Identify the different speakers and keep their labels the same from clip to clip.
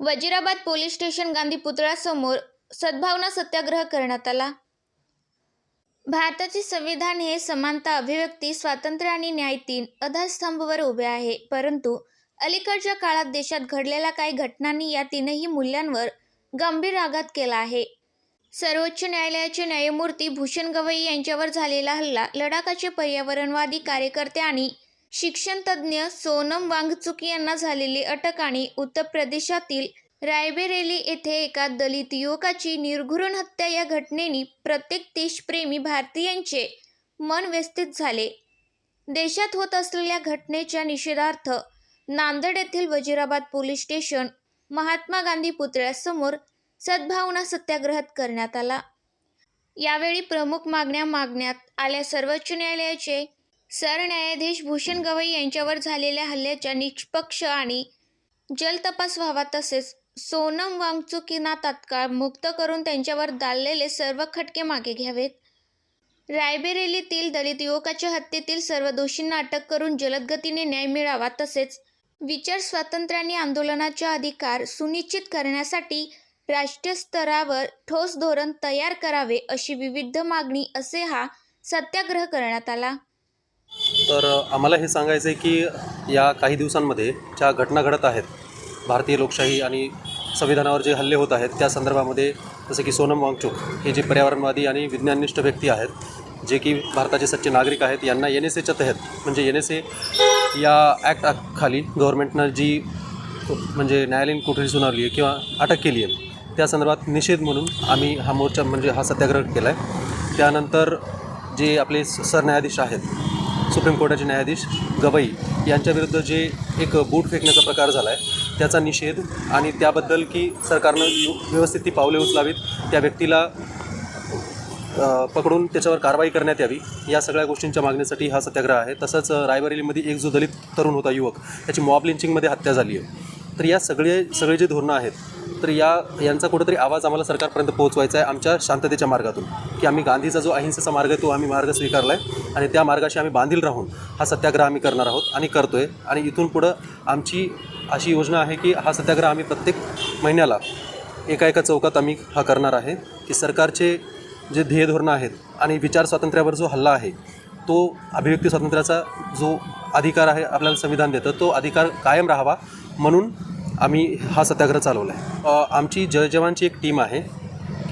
Speaker 1: Wazirabad police station Gandhi पुतळ्यासमोर सद्भावना सत्याग्रह करण्यात आला. भारताचे संविधान हे समानता अभिव्यक्ती स्वातंत्र्य आणि न्याय तीन आधारस्तंभवर उभे आहे. परंतु अलीकडच्या काळात देशात घडलेल्या काही घटनांनी या तीनही मूल्यांवर गंभीर आघात केला आहे. सर्वोच्च न्यायालयाचे न्यायमूर्ती भूषण गवई यांच्यावर झालेला हल्ला लडाखाचे पर्यावरणवादी कार्यकर्ते आणि शिक्षणतज्ज्ञ सोनम वांगचुक यांना झालेली अटक आणि उत्तर प्रदेशातील रायबेरेली येथे एका दलित युवकाची निर्घृण हत्या या घटनेने प्रत्येक देशप्रेमी भारतीयांचे मन व्यस्थित झाले. देशात होत असलेल्या घटनेच्या निषेधार्थ नांदेड येथील वजिराबाद पोलीस स्टेशन महात्मा गांधी पुतळ्यासमोर सद्भावना सत्याग्रह करण्यात आला. यावेळी प्रमुख मागण्या मागण्यात आल्या सर्वोच्च न्यायालयाचे सरन्यायाधीश भूषण गवई यांच्यावर झालेल्या हल्ल्याच्या निष्पक्ष आणि जलतपास व्हावा तसेच सोनम वांगचुकींना तात्काळ मुक्त करून त्यांच्यावर दाललेले सर्व खटके मागे घ्यावेत. रायबेरेलीतील दलित युवकाच्या हत्येतील सर्व दोषींना अटक करून जलद गतीने न्याय मिळावा तसेच विचार स्वातंत्र्याने आंदोलनाचा अधिकार सुनिश्चित करण्यासाठी राष्ट्रीय स्तरावर ठोस धोरण तयार करावे अशी विविध मागणी असे हा सत्याग्रह करण्यात आला.
Speaker 2: तर आम्हाला हे सांगायचं आहे की या काही दिवसांमध्ये ज्या घटना घडत आहेत भारतीय लोकशाही आणि संविधानावर जे हल्ले होत आहेत त्या संदर्भामध्ये जसं की सोनम वांगचूक हे जे पर्यावरणवादी आणि विज्ञाननिष्ठ व्यक्ती आहेत जे की भारताचे सच्चे नागरिक आहेत यांना एन एस एच्या तहत म्हणजे एन एस ए या ॲक्ट खाली गव्हर्नमेंटनं जी म्हणजे न्यायालयीन कोठडी सुनावली आहे किंवा अटक केली आहे त्या संदर्भात निषेध म्हणून आम्ही हा मोर्चा म्हणजे हा सत्याग्रह केला आहे त्यानंतर जे आपले सरन्यायाधीश आहेत सुप्रीम कोर्टाचे न्यायाधीश गवई यांच्याविरुद्ध जे एक बूट फेकण्याचा प्रकार झाला आहे त्याचा निषेध आणि त्याबद्दल की सरकारनं यु- व्यवस्थित ती पावले उचलावीत त्या व्यक्तीला पकडून त्याच्यावर कारवाई करण्यात यावी या सगळ्या गोष्टींच्या मागणीसाठी हा सत्याग्रह आहे. तसंच रायबरेलीमध्ये एक जो दलित तरुण होता युवक त्याची मॉब लिंचिंगमध्ये हत्या झाली आहे. तर या सगळे सगळे जे धोरणं आहेत तर या यांचा कुठंतरी आवाज आम्हाला सरकारपर्यंत पोहोचवायचा आहे आमच्या शांततेच्या मार्गातून. की आम्ही गांधीचा जो अहिंसेचा मार्ग आहे तो आम्ही मार्ग स्वीकारला आहे आणि त्या मार्गाशी आम्ही बांधील राहून हा सत्याग्रह आम्ही करणार आहोत आणि करतो आहे आणि इथून पुढं आमची अशी योजना आहे की हा सत्याग्रह आम्ही प्रत्येक महिन्याला एका एका चौकात आम्ही हा करणार आहे की सरकारचे जे ध्येय धोरणं आहेत आणि विचार स्वातंत्र्यावर जो हल्ला आहे तो अभिव्यक्ती स्वातंत्र्याचा जो अधिकार आहे आपल्याला संविधान देतं तो अधिकार कायम राहावा म्हणून आम्ही हा सत्याग्रह चालवला आहे आमची जय जवानची एक टीम आहे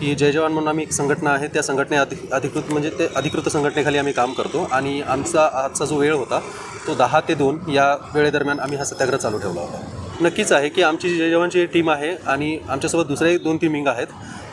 Speaker 2: की जय जवान म्हणून आम्ही एक संघटना आहे त्या संघटने अधि अधिकृत म्हणजे ते अधिकृत संघटनेखाली आम्ही काम करतो आणि आमचा आजचा जो वेळ होता तो दहा ते दोन या वेळेदरम्यान आम्ही हा सत्याग्रह चालू ठेवला होता. नक्कीच आहे की आमची जय जवानची टीम आहे आणि आमच्यासोबत दुसरे दोन तीन आहेत.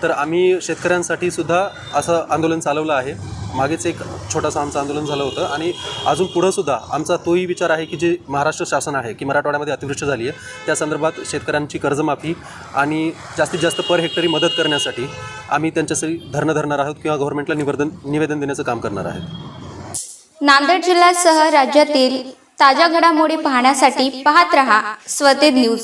Speaker 2: तर आम्ही शेतकऱ्यांसाठी सुद्धा असं आंदोलन चालवलं आहे. मागेच एक छोटासा आमचं आंदोलन झालं होतं. आणि अजून पुढं सुद्धा आमचा तोही विचार आहे की जे महाराष्ट्र शासन आहे की मराठवाड्यामध्ये अतिवृष्टी झाली आहे त्या संदर्भात शेतकऱ्यांची कर्जमाफी आणि जास्तीत जास्त पर हेक्टरी मदत करण्यासाठी आम्ही त्यांच्यासाठी धरणं धरणार आहोत किंवा गव्हर्नमेंटला निवेदन निवेदन देण्याचं काम करणार आहे
Speaker 1: नांदेड जिल्ह्यासह राज्यातील ताज्या घडामोडी पाहण्यासाठी पाहत रहा स्वते न्यूज.